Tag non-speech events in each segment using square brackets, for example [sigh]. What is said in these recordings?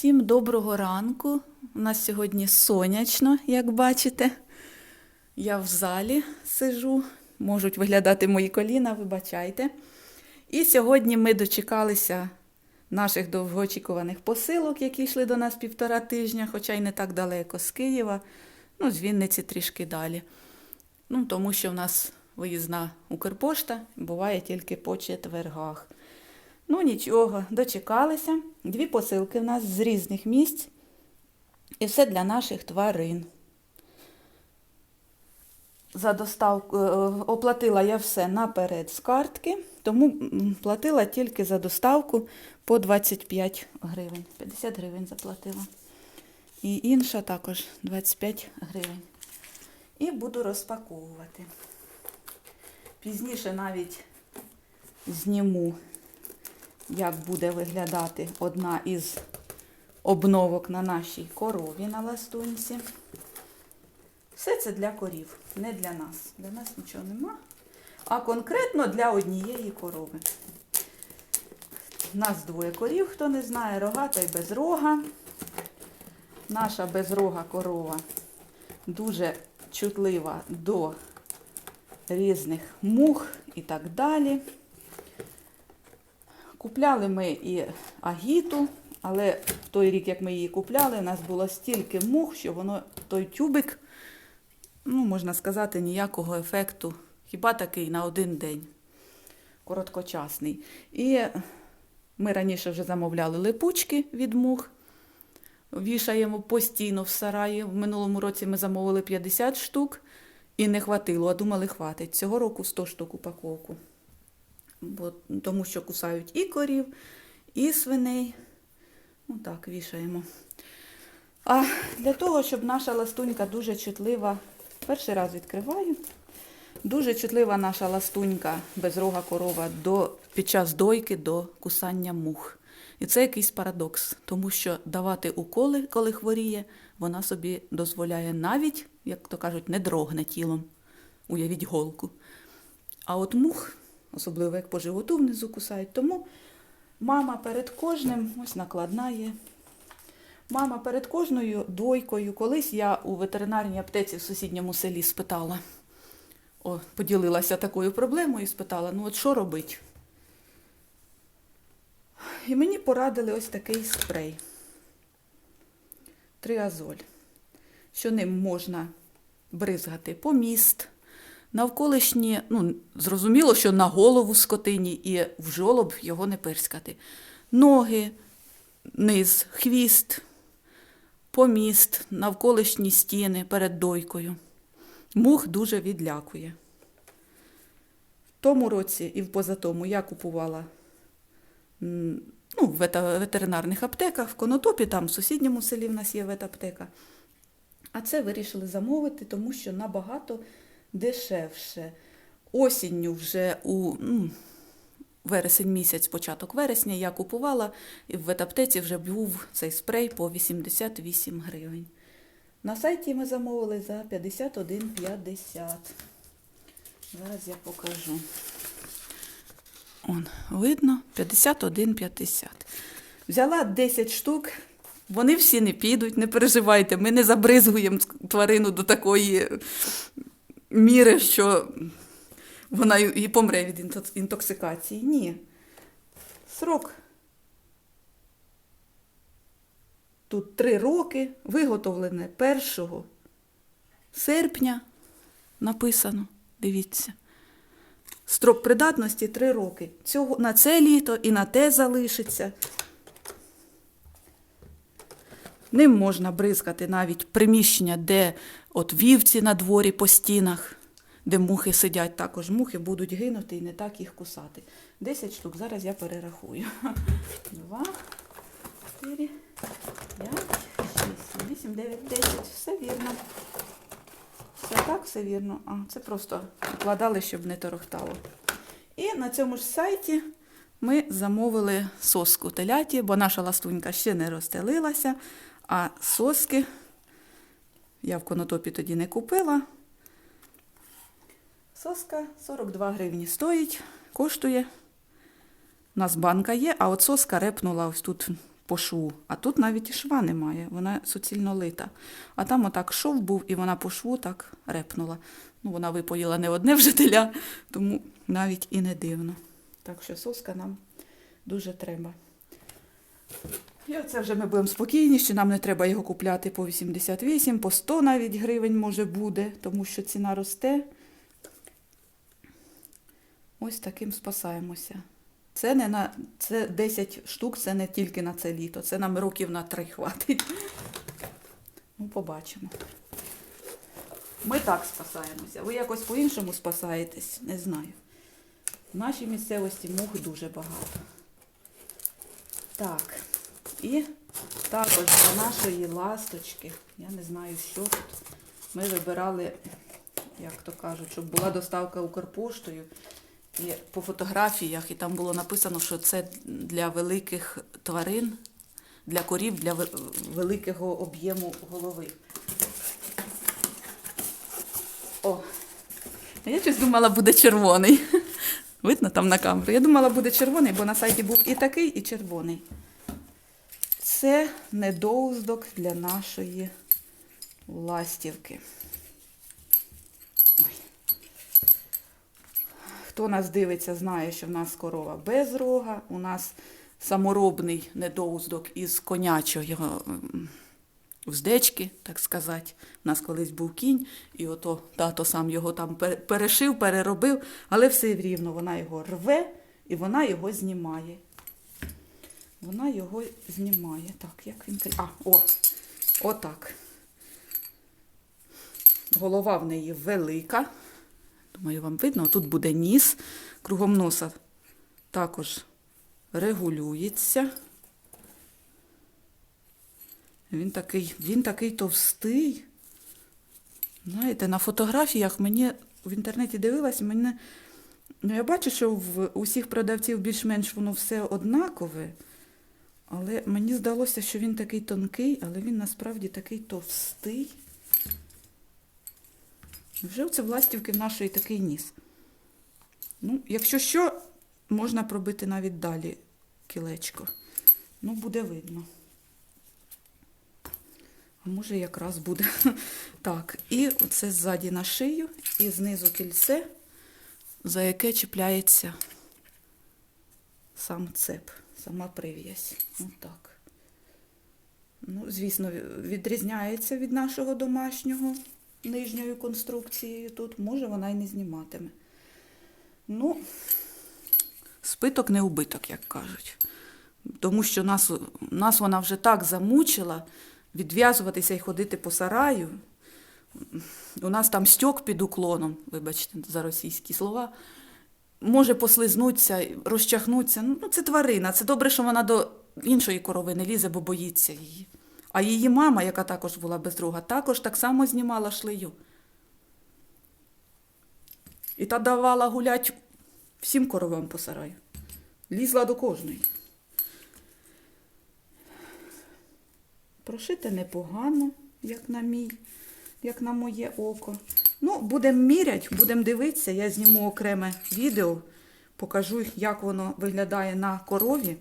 Всім доброго ранку. У нас сьогодні сонячно, як бачите. Я в залі сижу, можуть виглядати мої коліна, вибачайте. І сьогодні ми дочекалися наших довгоочікуваних посилок, які йшли до нас півтора тижня, хоча й не так далеко з Києва, ну, з Вінниці трішки далі. Ну, тому що в нас виїзна Укрпошта буває тільки по четвергах. Ну, нічого, дочекалися. Дві посилки в нас з різних місць. І все для наших тварин. За доставку е, оплатила я все наперед з картки, тому платила тільки за доставку по 25 гривень. 50 гривень заплатила. І інша також 25 гривень. І буду розпаковувати. Пізніше навіть зніму як буде виглядати одна із обновок на нашій корові на ластунці. Все це для корів, не для нас. Для нас нічого нема. А конкретно для однієї корови. Нас двоє корів, хто не знає, рогата і безрога. Наша безрога корова дуже чутлива до різних мух і так далі. Купляли ми і агіту, але в той рік, як ми її купляли, у нас було стільки мух, що воно той тюбик, ну, можна сказати, ніякого ефекту. Хіба такий на один день, короткочасний. І ми раніше вже замовляли липучки від мух. Вішаємо постійно в сараї. В минулому році ми замовили 50 штук і не хватило, а думали, хватить. Цього року 100 штук упаковку бо, тому що кусають і корів, і свиней. Ну так, вішаємо. А для того, щоб наша ластунька дуже чутлива, перший раз відкриваю, дуже чутлива наша ластунька, безрога корова до, під час дойки до кусання мух. І це якийсь парадокс, тому що давати уколи, коли хворіє, вона собі дозволяє навіть, як то кажуть, не дрогне тілом. Уявіть голку. А от мух особливо як по животу внизу кусають. Тому мама перед кожним, ось накладна є. Мама перед кожною дойкою, колись я у ветеринарній аптеці в сусідньому селі спитала, о, поділилася такою проблемою і спитала, ну от що робити? І мені порадили ось такий спрей. Триазоль, що ним можна бризгати по міст, Навколишні, ну, зрозуміло, що на голову скотині і в жолоб його не пирскати. Ноги, низ, хвіст, поміст, навколишні стіни перед дойкою. Мух дуже відлякує. В тому році і в позатому я купувала ну, в ветеринарних аптеках, в Конотопі, там в сусідньому селі в нас є ветаптека. А це вирішили замовити, тому що набагато дешевше. Осінню вже у ну, вересень місяць, початок вересня, я купувала, і в ветаптеці вже був цей спрей по 88 гривень. На сайті ми замовили за 51,50. Зараз я покажу. Он, видно, 51,50. Взяла 10 штук. Вони всі не підуть, не переживайте, ми не забризгуємо тварину до такої міри, що вона і помре від інтоксикації. Ні. Срок. Тут три роки, виготовлене 1 серпня написано, дивіться. Строк придатності 3 роки. Цього, На це літо і на те залишиться. Ним можна бризкати навіть приміщення, де от вівці на дворі по стінах, де мухи сидять, також мухи будуть гинути і не так їх кусати. 10 штук. Зараз я перерахую. [laughs] Два, чотири, п'ять, шість, вісім, дев'ять, десять. Все вірно. Все так, все вірно. А, це просто вкладали, щоб не торохтало. І на цьому ж сайті ми замовили соску теляті, бо наша ластунька ще не розстелилася. А соски я в конотопі тоді не купила. Соска 42 гривні стоїть, коштує. У нас банка є, а от соска репнула ось тут по шву. А тут навіть і шва немає, вона суцільно лита. А там отак шов був, і вона по шву так репнула. Ну, вона випоїла не одне вжителя, тому навіть і не дивно. Так що соска нам дуже треба. І оце вже ми будемо спокійніші, нам не треба його купляти по 88, по 100 навіть гривень може буде, тому що ціна росте. Ось таким спасаємося. Це не на це 10 штук, це не тільки на це літо, це нам років на три хватить. Ну, побачимо. Ми так спасаємося. Ви якось по-іншому спасаєтесь, не знаю. В нашій місцевості мух дуже багато. Так. І також для нашої ласточки, я не знаю, що тут. Ми вибирали, як то кажуть, щоб була доставка Укрпоштою. І по фотографіях, і там було написано, що це для великих тварин, для корів, для великого об'єму голови. О, я щось думала, буде червоний. [laughs] Видно там на камеру. Я думала, буде червоний, бо на сайті був і такий, і червоний. Це недоуздок для нашої ластівки. Ой. Хто нас дивиться, знає, що в нас корова без рога. У нас саморобний недоуздок із конячого м, уздечки, так сказати. У нас колись був кінь, і ото тато сам його там перешив, переробив, але все рівно вона його рве і вона його знімає. Вона його знімає. Так, як він А, о, отак. Голова в неї велика. Думаю, вам видно, тут буде ніс. Кругом носа також регулюється. Він такий, він такий товстий. Знаєте, на фотографіях мені в інтернеті дивилась, мене. Ну, я бачу, що в усіх продавців більш-менш воно все однакове. Але мені здалося, що він такий тонкий, але він насправді такий товстий. Вже це властівки в нашої такий ніс. Ну, якщо що, можна пробити навіть далі кілечко. Ну, буде видно. А може якраз буде. [laughs] Так, і оце ззаді на шию, і знизу кільце, за яке чіпляється сам цеп, сама прив'язь. Отак. Ну, звісно, відрізняється від нашого домашнього нижньою конструкцією тут. Може, вона і не зніматиме. Ну, спиток не убиток, як кажуть. Тому що нас, нас вона вже так замучила відв'язуватися і ходити по сараю. У нас там стьок під уклоном, вибачте за російські слова. Може послизнутися, розчахнутися. Ну, це тварина. Це добре, що вона до іншої корови не лізе, бо боїться її. А її мама, яка також була без друга, також так само знімала шлею. І та давала гулять всім коровам по сараю. Лізла до кожної. Прошите непогано, як на мій, як на моє око. Ну, будемо міряти, будемо дивитися. Я зніму окреме відео, покажу, як воно виглядає на корові.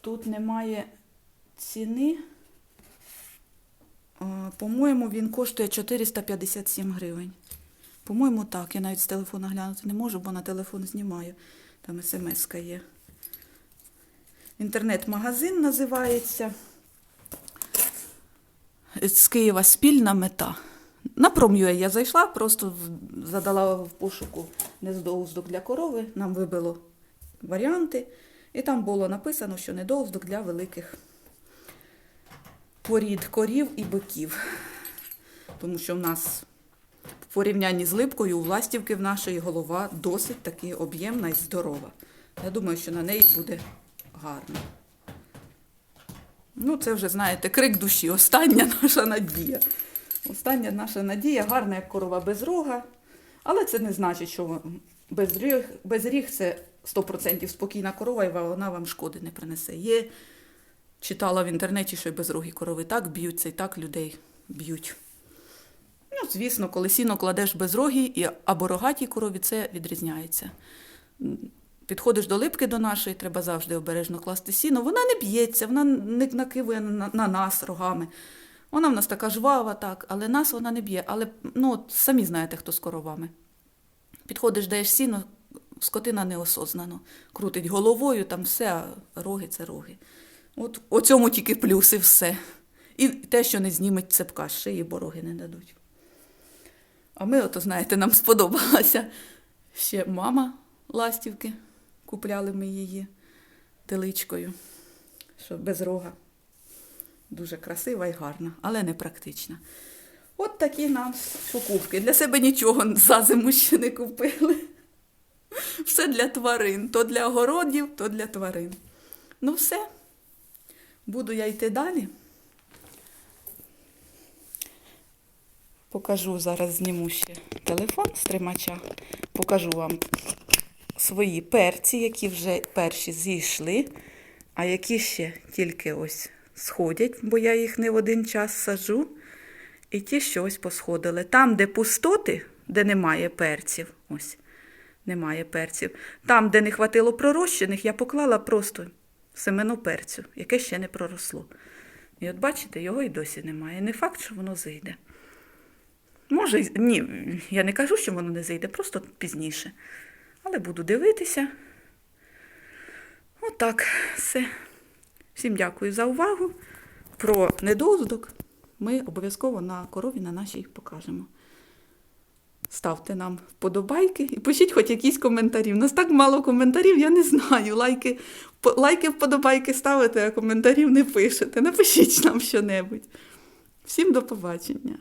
Тут немає ціни. По-моєму, він коштує 457 гривень. По-моєму, так. Я навіть з телефона глянути не можу, бо на телефон знімаю. Там смс є. Інтернет-магазин називається. З Києва спільна мета. На Prom.ua я зайшла, просто задала в пошуку недоуздок для корови. Нам вибило варіанти. І там було написано, що недоуздок для великих порід корів і биків. Тому що в нас в порівнянні з липкою у властівки в нашої голова досить таки об'ємна і здорова. Я думаю, що на неї буде гарно. Ну, це вже, знаєте, крик душі. Остання [laughs] наша надія. Остання наша надія, гарна, як корова без рога. Але це не значить, що без ріг, без ріг це 100% спокійна корова, і вона вам шкоди не принесе. Є, читала в інтернеті, що й безрогі корови так б'ються, і так людей б'ють. Ну, звісно, коли сіно кладеш без рогі і або рогатій корові, це відрізняється. Підходиш до липки до нашої, треба завжди обережно класти сіно. Вона не б'ється, вона не накивує на, на нас рогами. Вона в нас така жвава, так, але нас вона не б'є. Але ну, от самі знаєте, хто з коровами. Підходиш, даєш сіно, скотина неосознано. Крутить головою, там все, а роги це роги. От у цьому тільки плюс і все. І те, що не зніметь цепка з шиї, бо роги не дадуть. А ми, ото, знаєте, нам сподобалася ще мама ластівки. Купляли ми її теличкою, що без рога. Дуже красива і гарна, але не практична. От такі нам покупки. Для себе нічого за зиму ще не купили. Все для тварин. То для огородів, то для тварин. Ну, все. Буду я йти далі. Покажу зараз зніму ще телефон з тримача. Покажу вам свої перці, які вже перші зійшли, а які ще тільки ось сходять, бо я їх не в один час саджу. І ті, що ось посходили. Там, де пустоти, де немає перців, ось немає перців. Там, де не хватило пророщених, я поклала просто семено перцю, яке ще не проросло. І от бачите, його і досі немає. Не факт, що воно зійде. Може, ні, я не кажу, що воно не зійде, просто пізніше. Але буду дивитися. Отак, все. Всім дякую за увагу. Про недоздок ми обов'язково на корові на нашій покажемо. Ставте нам вподобайки і пишіть хоч якісь коментарі. У нас так мало коментарів, я не знаю. Лайки, лайки вподобайки ставите, а коментарів не пишете. Напишіть нам щонебудь. Всім до побачення.